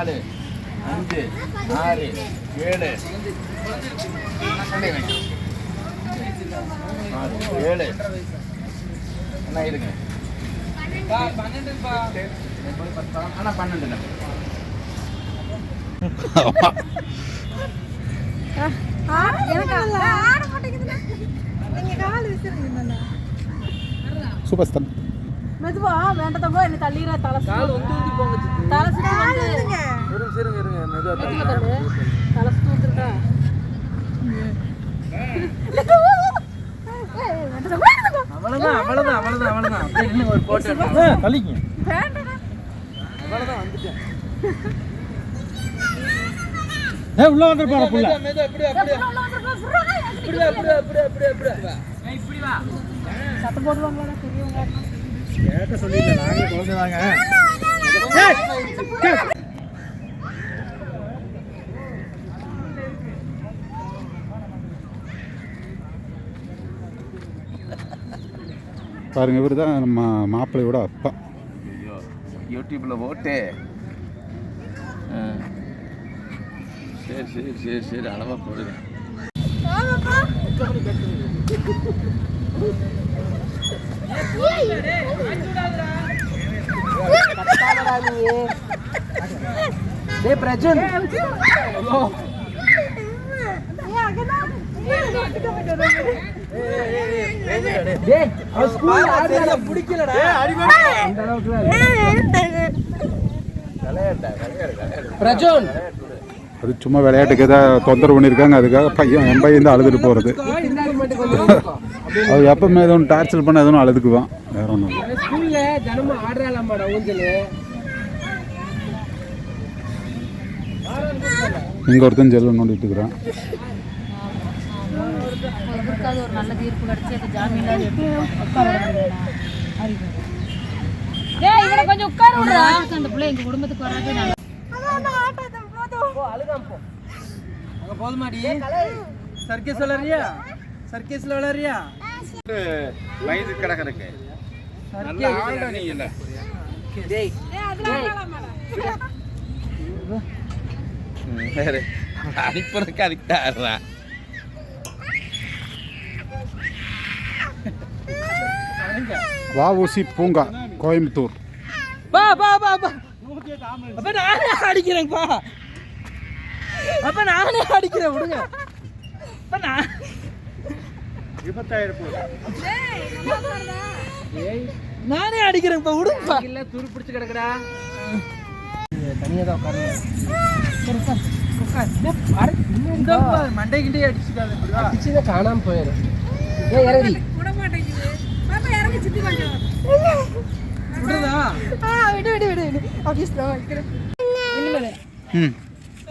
அஞ்சு ஆறு ஏழு. ஆறு ஏழு. என்ன இருங்க. ஆனால் பன்னெண்டு சூப்பர் ஸ்தான் மெதுவா வேண்டதப்போ என்ன தள்ளிடுற தலை கால் வந்து போங்க தலை சுத்தி வந்து இருங்க இருங்க இருங்க. மெதுவா தலை சுத்தி வந்துருக்கா? அவ்வளவுதான் அவ்வளவுதான் அவ்வளவுதான் அவ்வளவுதான் அப்படியே நின்னு ஒரு போட்டோ தள்ளிங்க அவ்வளவுதான் வந்துட்டேன். ஏ உள்ள வந்துருப்பாங்க புள்ள. மெதுவா இப்படி அப்படி இப்படி அப்படி அப்படி அப்படி அப்படி இப்படி வா. சத்தம் போடுவாங்களா பெரியவங்க கேட்ட சொல்லிடல நாங்க குழந்தைதாங்க பாருங்க இவர் தான் நம்ம மாப்பிள்ளையோட அப்பா. போட்டு. ஆ. சரி சரி சரி சரி அளவா போடுங்க. டேய் பிடிக்கலடா. விளையாடு பிரஜன். அது சும்மா விளையாட்டுக்கு ஏதாவது தொந்தரவு பண்ணியிருக்காங்க. அதுக்காக பையன் என் பையன் தான் அழுதுட்டு போகிறது அது எப்பவுமே எதுவும் டார்ச்சர் பண்ண எதுவும் அழுதுக்குவான். வேற ஒன்றும் இல்லை. இங்கே ஒருத்தன் ஜெல்ல நோண்டிட்டு இருக்கிறான். ஒரு நல்ல தீர்ப்பு கிடைச்சி அந்த ஜாமீனாவது எடுத்து ஏய் இவனை கொஞ்சம் உட்கார விடுறா. அந்த பிள்ளை எங்க குடும்பத்துக்கு வராது நல்லா அங்க போதுமாடி. சர்க்கஸ் விளையாடுறியா சர்க்கஸ்ல விளையாடுறியா வயது நீ இல்ல டேய். வேற. அடிப்பதற்கு அதுக்கு தான் வஉசி பூங்கா கோயம்புத்தூர். பா பா பா பா அப்ப நானே அடிக்கிறேன் பா அப்ப நானே அடிக்கிறேன் விடுங்க. அப்ப நான் ஏய், நானே அடிக்கிறேன் இப்ப விடுங்கப்பா இல்ல துரு பிடிச்சு கிடக்குடா. தனியா தான் உட்காரு மண்டை கிண்டே அடிச்சுக்காது அடிச்சுதான் காணாம போயிடும் இறங்கி.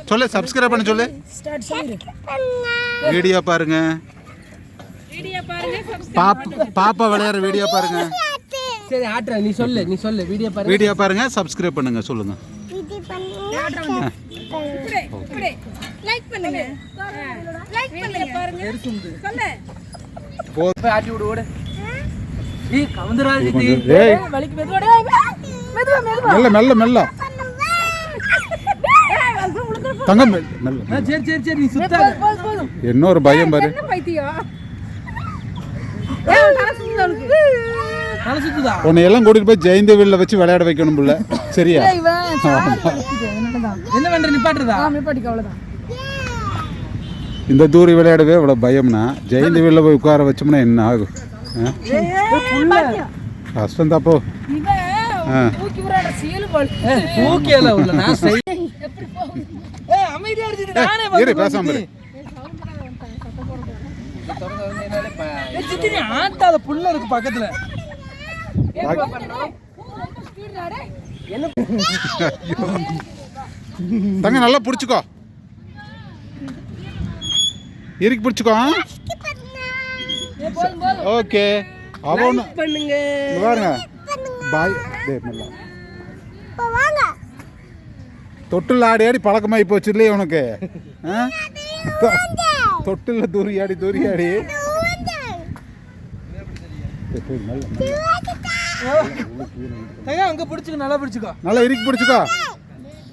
சொல்லு சப்ஸ்கிரைப் பண்ண சொல்லு. வீடியோ பாருங்க. வீடியோ பாருங்க பாப்பா பாப்பா விளையாடுற வீடியோ பாருங்க. சரி ஆட்ற நீ சொல்லு நீ சொல்லு. வீடியோ பாரு வீடியோ பாருங்க சப்ஸ்கிரைப் பண்ணுங்க சொல்லுங்க. லைக் பண்ணுங்க. லைக் பண்ணுங்க பாருங்க. சொல்லு. போய் ஆட்டி விடு ஓடு. ஏய் கவுந்தராஜ் வலிக்கு மெதுவா. மெதுவா மெதுவா. மெல்ல மெல்ல மெல்ல. ஏய், அது உனக்கு தங்கம் மெல்ல மெல்ல. ஆ, சரி சரி சரி நீ சுத்தாத. போதும் போதும் என்ன ஒரு பயம் பாரு. என்ன பைத்தியம் ஏய் தலை சுத்துது அவளுக்கு தலை சுத்துதா உன்னை எல்லாம் கூட்டிட்டு போய் ஜெயந்தவில்ல வச்சு விளையாட வைக்கணும் புள்ள. சரியா? என்ன பண்ற நிப்பாட்டுறதா? அவ்வளவுதான். இந்த தூரி விளையாடவே இவ்வளோ பயம்னா ஜெயந்தவில்ல போய் உட்கார வச்சோம்னா என்ன ஆகும்? கஷ்டம் தாப்போ இரு பேசாம இருக்கு பக்கத்துல. தங்க நல்லா பிடிச்சிக்கோ. இறுக்கி பிடிச்சிக்கோ ஓகே. அவன் பண்ணுங்க. பாருங்க. பாய். தொட்டில் ஆடி ஆடி பழக்கமாகி போச்சு இல்லையா உனக்கு? ஆ? தொட்டில் தூரி ஆடி தூரி ஆடி. தங்க அங்க பிடிச்சுக்க நல்லா பிடிச்சுக்கோ. நல்லா இறுக்கி பிடிச்சிக்கோ.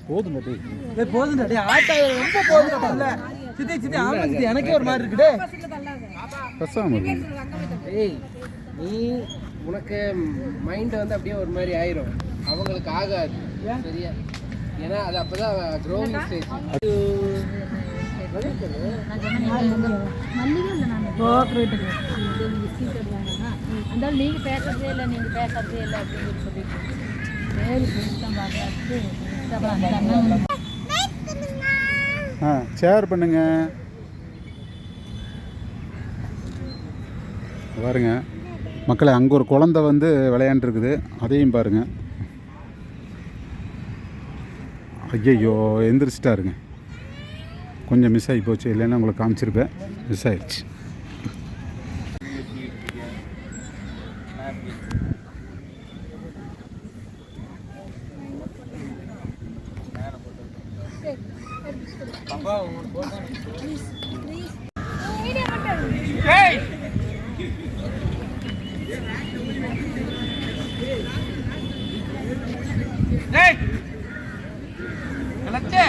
போதும் டேய். டேய் போதும்டா டேய் ஆட்டா ரொம்ப போதும்டா பல்ல சித்தி சித்தி ஆமா சித்தி எனக்கே ஒரு மாதிரி இருக்கு டேய். பேசாம இருக்கு ஏய் நீ உனக்கு மைண்ட் வந்து அப்படியே ஒரு மாதிரி ஆயிரும். அவங்களுக்கு ஆகாது. சரியா? ஏன்னா அது அப்பதான் க்ரோவிங் ஸ்டேஜ் அந்த இல்லை இல்லை அப்படின்னு சொல்லிட்டு பார்க்கறது ஆ ஷேர் பண்ணுங்க. பாருங்க. மக்களை அங்கே ஒரு குழந்தை வந்து விளையாண்டுருக்குது. அதையும் பாருங்க. ஐயையோ எந்திரிச்சிட்டாருங்க. கொஞ்சம் மிஸ் ஆகி போச்சு. இல்லைன்னா உங்களுக்கு காமிச்சிருப்பேன். மிஸ் ஆயிடுச்சு ரெடிப்பா கலச்சே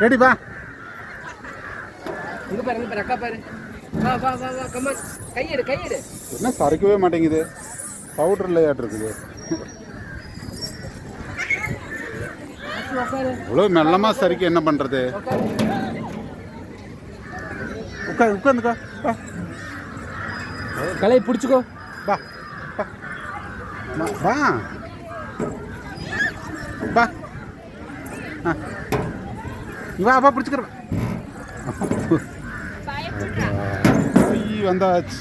ரெடி இங்க பாரு அக்கா பாருங்க வா வா வா வா கமான் கையெடு கையெடு. என்ன சறுக்கவே மாட்டேங்குது? பவுடர் லேயாட் இருக்குது. இவ்வளோ மெல்லமாக சறுக்கி என்ன பண்ணுறது உட்காந்து உட்காந்துக்கா. வா. கலையை பிடிச்சிக்கோ. வா வா. வா வா. ஆ. நீ வா வா பிடிச்சிக்கிறேன் வந்தாச்சு